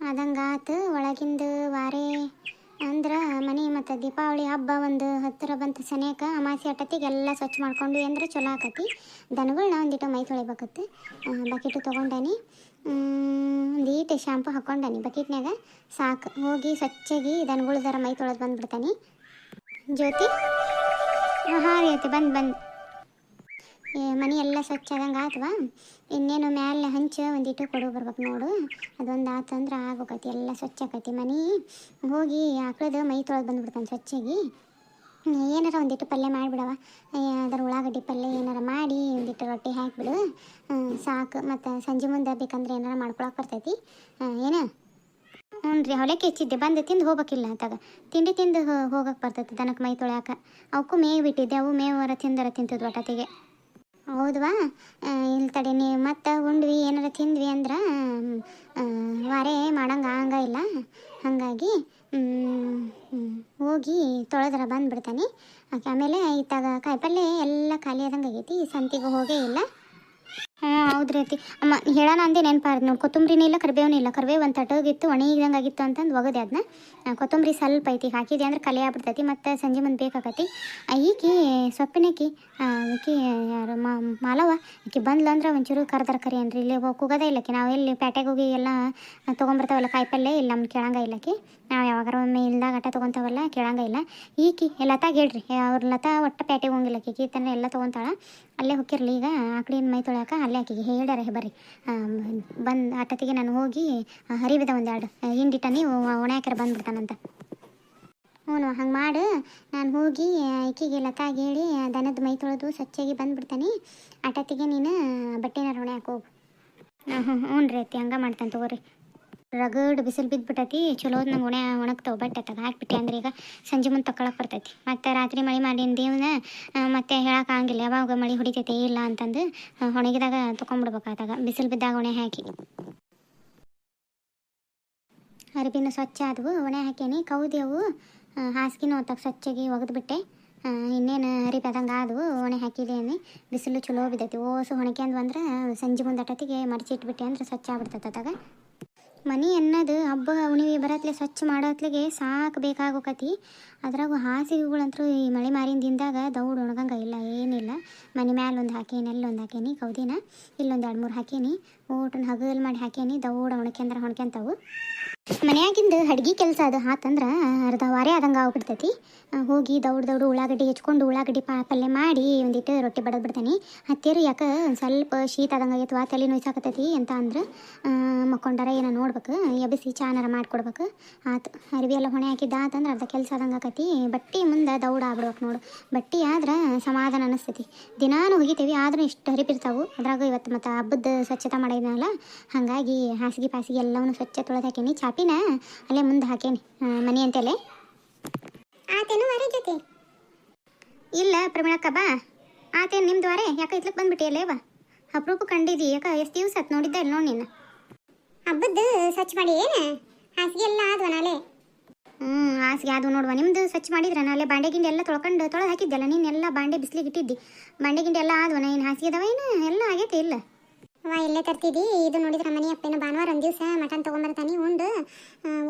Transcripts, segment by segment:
ಅದಂಗಾತು ಒಳಗಿಂದ ವಾರೆ. ಅಂದ್ರೆ ಮನೆ ಮತ್ತು ದೀಪಾವಳಿ ಹಬ್ಬ ಒಂದು ಹತ್ತಿರ ಬಂತು ಸನೇಕ ಅಮಾಸಿ ಅಟ್ಟತ್ತಿಗೆ ಎಲ್ಲ ಸ್ವಚ್ಛ ಮಾಡ್ಕೊಂಡು ಅಂದ್ರೆ ಚಲೋ ಆಕತಿ. ದನಗಳ್ನ ಒಂದಿಟ್ಟು ಮೈ ತೊಳಿಬೇಕತ್ತೆ. ಬಕೆಟು ತೊಗೊಂಡಾನಿ. ಒಂದು ಈಟು ಶಾಂಪು ಹಾಕ್ಕೊಂಡಾನಿ ಬಕೆಟ್ನಾಗ ಸಾಕು. ಹೋಗಿ ಸ್ವಚ್ಛಾಗಿ ಜರ ಮೈ ತೊಳೆದು ಬಂದ್ಬಿಡ್ತಾನೆ. ಜ್ಯೋತಿ? ಹಾಂ ರೀ ಬಂದು ಬಂದು. ಮನೆ ಎಲ್ಲ ಸ್ವಚ್ಛ ಆದಂಗೆ ಆತ್ವಾ ಇನ್ನೇನು ಮ್ಯಾಲೆ ಹಂಚು, ಒಂದಿಟ್ಟು ಕೊಡು ಬರ್ಬೇಕು ನೋಡು. ಅದೊಂದು ಆತಂದ್ರೆ ಆಗೋಕತಿ, ಎಲ್ಲ ಸ್ವಚ್ಛ ಆಕತಿ ಮನೆ ಹೋಗಿ ಆಕಳದ ಮೈ ತೊಳೆದು ಬಂದ್ಬಿಡ್ತಾನೆ ಸ್ವಚ್ಛಾಗಿ. ಏನಾರ ಒಂದಿಟ್ಟು ಪಲ್ಯ ಮಾಡಿಬಿಡವ ಅದರ ಉಳ್ಳಾಗಡ್ಡಿ ಪಲ್ಯ ಏನಾರ ಮಾಡಿ, ಒಂದಿಟ್ಟು ರೊಟ್ಟಿ ಹಾಕಿಬಿಡು. ಸಾಕು. ಮತ್ತು ಸಂಜೆ ಮುಂದೆ ಬೇಕಂದ್ರೆ ಏನಾರ ಮಾಡ್ಕೊಳಕ್ಕೆ ಬರ್ತೈತಿ. ಏನು? ಹ್ಞೂ ರೀ ಹೊಲಕ್ಕೆ ಹೆಚ್ಚಿದ್ದೆ. ಬಂದು ತಿಂದು ಹೋಗ್ಬೇಕಿಲ್ಲ ಅಂತಾಗ ತಿಂಡಿ ತಿಂದು ಹೋಗಕ್ಕೆ ಬರ್ತೈತಿ ದನಕ್ಕೆ ಮೈ ತೊಳ್ಯಾಕ. ಅವಕ್ಕೂ ಮೇವು ಬಿಟ್ಟಿದ್ದೆ ಅವು ಮೇವರ ತಿಂದರ ತಿಂತಿದ್ವು ಒಟ್ಟತಿಗೆ ಹೌದವಾ? ಇಲ್ಲಿ ತಡಿ ನೀವು ಮತ್ತೆ ಉಂಡ್ವಿ, ಏನಾರ ತಿಂದ್ವಿ ಅಂದ್ರೆ ವಾರೆ ಮಾಡಂಗೆ ಆಗಂಗ ಇಲ್ಲ. ಹಾಗಾಗಿ ಹೋಗಿ ತೊಳೆದ್ರ ಬಂದ್ಬಿಡ್ತಾನೆ. ಆಮೇಲೆ ಇತ್ತಾಗ ಕಾಯಿಪಲ್ಲೆ ಎಲ್ಲ ಖಾಲಿ ಆದಂಗೆ ಆಗೈತಿ ಸಂತಿಗೆ ಹೋಗೇ ಇಲ್ಲ. ಹ್ಞೂ ಹೌದು ರೀತಿ ಅಮ್ಮ, ಹೇಳೋಣ ಅಂದೆ ನೆನಪಾರ್ದು ನಾವು ಕೊತ್ತಂಬರಿನೂ ಇಲ್ಲ ಕರಿಬೇವೂ ಇಲ್ಲ. ಕರಿಬೇವು ಒಂದು ತಟೋಗಿತ್ತು ಒಣಗಿದಂಗೆ ಆಗಿತ್ತು ಅಂತಂದು ಒಗದೆ ಅದನ್ನ ಕೊತ್ತಂಬರಿ ಸ್ವಲ್ಪ ಐತಿ. ಹಾಕಿದೆ ಅಂದ್ರೆ ಕಲೆ ಆಗ್ಬಿಡ್ತೈತಿ, ಮತ್ತು ಸಂಜೆ ಮುಂದೆ ಬೇಕಾಕತಿ. ಈಕಿ ಸೊಪ್ಪಿನಕ್ಕಿ ಈಕಿ, ಯಾರು ಮಾಲವ ಈಕಿ ಬಂದ್ಲ ಅಂದ್ರೆ ಒಂಚೂರು ಕರ್ದರ ಕರಿ ಅನ್ರಿ ಇಲ್ಲಿ ಹೋಗ್ ಇಲ್ಲಕ್ಕೆ. ಇಲ್ಲಕಿ ನಾವು ಎಲ್ಲಿ ಪೇಟೆಗೆ ಹೋಗಿ ಎಲ್ಲ ತೊಗೊಂಬರ್ತಾವಲ್ಲ ಕಾಯಿಪಲ್ಲೆ ಇಲ್ಲ ನಮ್ಗೆ ಕೇಳಂಗ ಇಲ್ಲಕ್ಕೆ ನಾವು ಯಾವಾಗಾರ ಒಮ್ಮೆ ಇಲ್ದಾಗ ಆಟ ತೊಗೊತಾವಲ್ಲ, ಕೇಳಂಗ ಇಲ್ಲ. ಈಕಿ, ಲತಾಗ ಹೇಳ್ರಿ. ಅವ್ರ ಲತಾ ಒಟ್ಟು ಪೇಟೆಗೆ ಹೋಗಿಲ್ಲಕ್ಕೆ ಈಕಿ ತನ್ನ ಎಲ್ಲ ತೊಗೊತಾಳ. ಅಲ್ಲೇ ಹೋಗಿರ್ಲಿ ಈಗ ಆಕಳಿನ ಮೈ ತೊಳ್ಯಾಕ ಅಲ್ಲೇ ಆಕಿಗೆ ಹೇಳ್ಯಾರ ಬರ್ರಿ. ಬಂದು ಆಟತಿಗೆ ನಾನು ಹೋಗಿ ಹರಿವಿದ ಒಂದೆರಡು. ಹಿಂಡಿಟ ನೀವು ಒಣಾಕರ ಬಂದ್ಬಿಡ್ತಾನಂತ. ಹ್ಞೂ ಹಂಗೆ ಮಾಡು. ನಾನು ಹೋಗಿ ಆಕಿಗೆ ಲತಾಗಿ ಹೇಳಿ ದನದ ಮೈ ತೊಳೆದು ಸ್ವಚ್ಛಾಗಿ ಬಂದ್ಬಿಡ್ತಾನೆ. ಆಟತಿಗೆ ನೀನು ಬಟ್ಟೆನ ಹ್ಞೂ ಹ್ಞೂ ಹ್ಞೂ ರೀ ಅತ್ತಿ, ಹಂಗೆ ಮಾಡ್ತಾನೆ ತಗೋರಿ. ರಗಡ್ ಬಿಸಿಲು ಬಿದ್ದುಬಿಟ್ಟೈತಿ ಚಲೋ ನಂಗೆ ಒಣ ಒಣಗ್ತಾವ ಬಟ್ ತಗ ಹಾಕ್ಬಿಟ್ಟೆ ಅಂದ್ರೆ ಈಗ ಸಂಜೆ ಮುಂದೆ ತಗೊಳಕ್ಕೆ ಬರ್ತೈತಿ. ಮತ್ತು ರಾತ್ರಿ ಮಳೆ ಮಾಡಿನ ದೇವನ ಮತ್ತೆ ಹೇಳಕ್ಕೆ ಆಗಂಗಿಲ್ಲ, ಯಾವಾಗ ಮಳೆ ಹೊಡಿತೈತೆ ಇಲ್ಲ ಅಂತಂದು ಒಣಗಿದಾಗ ತೊಗೊಂಡ್ಬಿಡ್ಬೇಕಾದಾಗ ಬಿಸಿಲು ಬಿದ್ದಾಗ ಒಣೆ ಹಾಕಿ. ಅರಿಬಿನ ಸ್ವಚ್ಛ ಆದವು ಒಣೆ ಹಾಕೇನಿ ಕೌದೇವು ಹಾಸಿಗೆನೂ ಹೊತ್ತಾಗ ಸ್ವಚ್ಛಾಗಿ ಒಗೆದ್ಬಿಟ್ಟೆ. ಇನ್ನೇನು ಹರಿಬದಂಗೆ ಆದವು ಒಣೆ ಹಾಕಿದೇನಿ, ಬಿಸಿಲು ಚಲೋ ಬಿದ್ದೈತಿ. ಓಸು ಹೊಣಕ್ಯಂದು ಅಂದ್ರೆ ಸಂಜೆ ಮುಂದಟತಿಗೆ ಮಡಚಿ ಇಟ್ಬಿಟ್ಟೆ ಅಂದ್ರೆ ಸ್ವಚ್ಛ ಆಗ್ಬಿಡ್ತೈತೆ ಅದಾಗ ಮನೆ ಅನ್ನೋದು ಹಬ್ಬ ಹುಣ್ಣಿಮೆ ಬರತ್ಲೆ ಸ್ವಚ್ಛ ಮಾಡೋತ್ಲಿಗೆ ಸಾಕು ಬೇಕಾಗೋಕತಿ ಅದ್ರಾಗ ಹಾಸಿಗೆಗಳಂತೂ ಈ ಮಳೆ ಮಾರಿನ ದಿನದಾಗ ದೌಡ್ ಒಣಗಂಗ ಇಲ್ಲ, ಏನಿಲ್ಲ. ಮನೆ ಮ್ಯಾಲ ಒಂದು ಹಾಕೇನಿ ಅಲ್ಲೊಂದು ಹಾಕೇನಿ, ಕೌದಿನ. ಇಲ್ಲೊಂದು ಎರಡು ಮೂರು ಹಾಕೇನಿ. ಊಟನ ಹಗಲು ಮಾಡಿ ಹಾಕೇನಿ, ದೌಡ್ ಒಣಕೆಂದ್ರೆ ಹೊಣ್ಕ್ಯಂತಾವು. ಮನ್ಯಾಗಿಂದ ಅಡ್ಗೆ ಕೆಲಸ ಅದು, ಆತಂದ್ರೆ ಅರ್ಧ ವಾರೇ ಆದಂಗೆ ಆಗ್ಬಿಡ್ತೈತಿ. ಹೋಗಿ ದೌಡ್ ದೌಡು ಉಳ್ಳಾಗಡ್ಡಿ ಹೆಚ್ಕೊಂಡು ಉಳ್ಳಾಗಡ್ಡಿ ಪಾ, ಪಲ್ಯ ಮಾಡಿ ಒಂದಿಟ್ಟು ರೊಟ್ಟಿ ಬಡದ್ ಬಿಡ್ತೇನೆ. ಹತ್ತಿರ ಯಾಕೆ ಒಂದು ಸ್ವಲ್ಪ ಶೀತ ಆದಂಗೆ ವಾ, ತಲೆ ನೋಯ್ಸಾಕತ್ತೈತಿ ಅಂತ ಅಂದ್ರೆ ಮಕ್ಕೊಂಡಾರ ಏನೋ ನೋಡ್ಬೇಕು ಎಬ್ಬಿಸಿ ಚಾನಾರ ಮಾಡ್ಕೊಡ್ಬೇಕು. ಆತು, ಅರಿವಿ ಎಲ್ಲ ಹೊಣೆ ಹಾಕಿದ್ದ ಆತಂದ್ರೆ ಅರ್ಧ ಕೆಲಸ ಆದಂಗೆ ಆಕತಿ. ಬಟ್ಟೆ ಮುಂದೆ ದೌಡ ಆಗ್ಬಿಡ್ಬೇಕು ನೋಡು. ಬಟ್ಟೆ ಆದ್ರೆ ಸಮಾಧಾನ ಅನಿಸ್ತೈತಿ. ದಿನಾನು ಹೋಗಿತೀವಿ ಆದ್ರೂ ಇಷ್ಟು ಹರಿಪಿರ್ತಾವು ಅದ್ರಾಗ ಇವತ್ತು ಮತ್ತು ಹಬ್ಬದ ಸ್ವಚ್ಛತೆ ಮಾಡಿದ್ನಲ್ಲ, ಹಾಗಾಗಿ ಹಾಸಿಗೆ ಪಾಸಿಗೆ ಎಲ್ಲವನ್ನು ಸ್ವಚ್ಛ ತೊಳೆದು ಹಾಕೇನಿ ಚಾಪಿನ ಅಲ್ಲೇ ಮುಂದೆ ಹಾಕೇನಿ ಮನೆ ಅಂತೇಳಿ ಆತೇನು ವಾರೆ ಜೊತೆ? ಇಲ್ಲ ಪ್ರಮೀಳಕ್ಕ ಬಾ. ಆತೇನು ನಿಮ್ದು ವಾರೆ ಯಾಕೆ ಇತ್ಲಕ್ಕೆ ಬಂದ್ಬಿಟ್ಟಿಯಲ್ಲೇವ ಅಪರೂಪ ಕಂಡಿದ್ವಿ ಯಾಕ ಎಷ್ಟು ದಿವಸ ಹತ್ತು ನೋಡಿದ್ದೆ ಇಲ್ಲ ನೋಡಿ ನೀನು. ಹಬ್ಬದ್ದು ಸ್ವಚ್ಛ ಮಾಡಿ ಏನು? ಹಾಸಿಗೆ ಎಲ್ಲ ಆದ್ವ ನಾಳೆ ಹ್ಞೂ ಹಾಸಿಗೆ ಅದು ನೋಡುವ. ನಿಮ್ದು ಸ್ವಚ್ಛ ಮಾಡಿದ್ರೆ ನಾಳೆ ಬಾಂಡೆ ಗಿಂಡೆ ಎಲ್ಲ ತೊಳ್ಕೊಂಡು ತೊಳೆದು ಹಾಕಿದ್ದೆಲ್ಲ ನೀನು ಎಲ್ಲ ಬಾಂಡೆ ಬಿಸಿಲಿಗೆ ಇಟ್ಟಿದ್ದಿ. ಬಾಂಡೆ ಗಿಂಡೆ ಎಲ್ಲ ಆದ್ವ ಏನು ಹಾಸಿಗೆ ಅದಾವ ಏನು? ಎಲ್ಲ ಆಗೈತೆ ಇಲ್ಲ. ವಾ ಇಲ್ಲೇ ತರ್ತಿದ್ದಿ ಇದು ನೋಡಿದ್ರೆ ಮನೆ ಅಪ್ಪೇನು ಭಾನುವಾರ ಒಂದು ದಿವಸ ಮಟನ್ ತೊಗೊಂಬರ್ತಾನೆ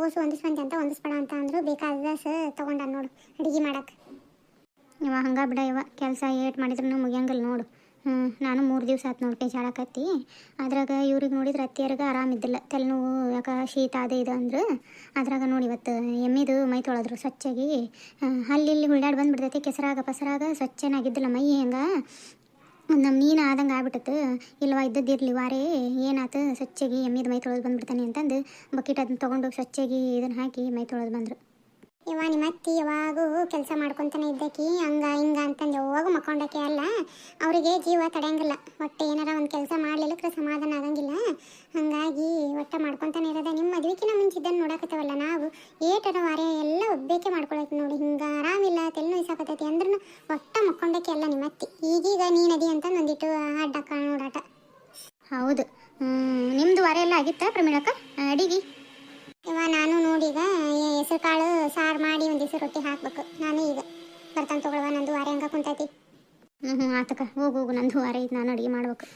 ಓಸು ಹೊಂದಿಸ್ಬಂತೆ ಅಂತ ಹೊಂದಿಸ್ಬೇಡ ಅಂತ ಅಂದರು. ಬೇಕಾದ ತಗೊಂಡ ತೊಗೊಂಡ ನೋಡು, ಅಡಿಗೆ ಮಾಡಕ್ಕೆ ಇವ ಹಂಗ ಬಿಡ ಇವ ಕೆಲಸ ಏಟ್ ಮಾಡಿದ್ರು ಮುಗಿಯಂಗಿಲ್ಲ ನೋಡು. ನಾನು ಮೂರು ದಿವಸ ಆತು ನೋಡಿ ಪೇಜಾಡಕತ್ತಿ ಅದ್ರಾಗ ಇವ್ರಿಗೆ ನೋಡಿದ್ರೆ ಅತ್ತಿಯರ್ಗೆ ಆರಾಮಿದ್ದಿಲ್ಲ ತಲೆನೋವು, ಯಾಕೆ ಶೀತ ಅದೇ ಇದು ಅಂದ್ರು. ಅದ್ರಾಗ ನೋಡಿ ಇವತ್ತು ಎಮ್ಮಿದು ಮೈ ತೊಳೆದ್ರು ಸ್ವಚ್ಛಾಗಿ. ಅಲ್ಲಿ ಇಲ್ಲಿ ಹುಳ್ಳಾಡಿ ಬಂದ್ಬಿಡ್ತೈತಿ, ಕೆಸರಾಗ ಪಸರಾಗ ಸ್ವಚ್ಛನಾಗಿದ್ದಿಲ್ಲ ಮೈ ಹೆಂಗ? ನಮ್ಮ ನೀನು ಆದಂಗೆ ಆಗ್ಬಿಟ್ಟತ್ತು ಇಲ್ವಾ ಇದ್ದದ್ದಿರಲಿ ವಾರೇ, ಏನಾಯ್ತು? ಸ್ವಚ್ಛಾಗಿ ಎಮ್ಮಿದ ಮೈ ತೊಳೆದು ಬಂದ್ಬಿಡ್ತಾನೆ ಅಂತಂದು ಬಕೆಟ್ ಅದನ್ನ ತೊಗೊಂಡು ಸ್ವಚ್ಛಾಗಿ ಇದನ್ನು ಹಾಕಿ ಮೈ ತೊಳೆದು ಬಂದರು. ಇವ ನಿಮ್ಮ ಅತ್ತಿ ಯಾವಾಗೂ ಕೆಲಸ ಮಾಡ್ಕೊತಾನೆ ಇದ್ದಕ್ಕಿ, ಹಂಗ, ಹಿಂಗ ಅಂತಂದು ಯಾವಾಗೂ ಮಕ್ಕೊಂಡಕ್ಕೆ ಅಲ್ಲ. ಅವರಿಗೆ ಜೀವ ತಡೆಯಂಗಿಲ್ಲ. ಒಟ್ಟು ಏನಾರ ಒಂದು ಕೆಲಸ ಮಾಡ್ಲಿಲ್ಲಕ್ರೆ ಸಮಾಧಾನ ಆಗಂಗಿಲ್ಲ. ಹಂಗಾಗಿ ಒಟ್ಟ ಮಾಡ್ಕೊತಾನೆ ಇರೋದ. ನಿಮ್ಮ ಮದ್ವಿಕಿನ ಮುಂಚಿದ್ದನ್ನು ನೋಡಕತ್ತವಲ್ಲ ನಾವು. ಏಟರ ವಾರ ಎಲ್ಲ ಒಬ್ಬೇಕೆ ಮಾಡ್ಕೊಳಕ್ ನೋಡಿ. ಹಿಂಗ ಆರಾಮಿಲ್ಲ, ತೆಲ್ ಇಸಾಕತೈತಿ ಅಂದ್ರೂ ಒಟ್ಟ ಮಕ್ಕೊಂಡಕ್ಕೆ ಅಲ್ಲ ನಿಮ್ಮ ಅತ್ತಿ. ಈಗೀಗ ನೀನದಿ ಅಂತ ಒಂದಿಟ್ಟು ಅಡ್ಡಕ್ಕ ನೋಡಾಟ ಹೌದು. ನಿಮ್ಮದು ವಾರ ಎಲ್ಲ ಆಗಿತ್ತ ಪ್ರಮೀಳಕ್ಕ? ಅಡಿಗೆ? ಇವ ನಾನು ನೋಡೀಗ ಹೆಸರು ಕಾಳು ಸಾರು ಮಾಡಿ ಒಂದು ದಿವಸ ರೊಟ್ಟಿ ಹಾಕ್ಬೇಕು. ನಾನು ಈಗ ಬರ್ತಾನೆ ತಗೊಳ್ಳುವ ನಂದು ವಾರೆ ಹಂಗ ಕುಂತೈತಿ. ಹ್ಞೂ ಹ್ಞೂ ಆತಕ ಹೋಗು ಹೋಗು, ನಂದು ವಾರ ಇದು ನಾನು ಅಡುಗೆ ಮಾಡ್ಬೇಕು.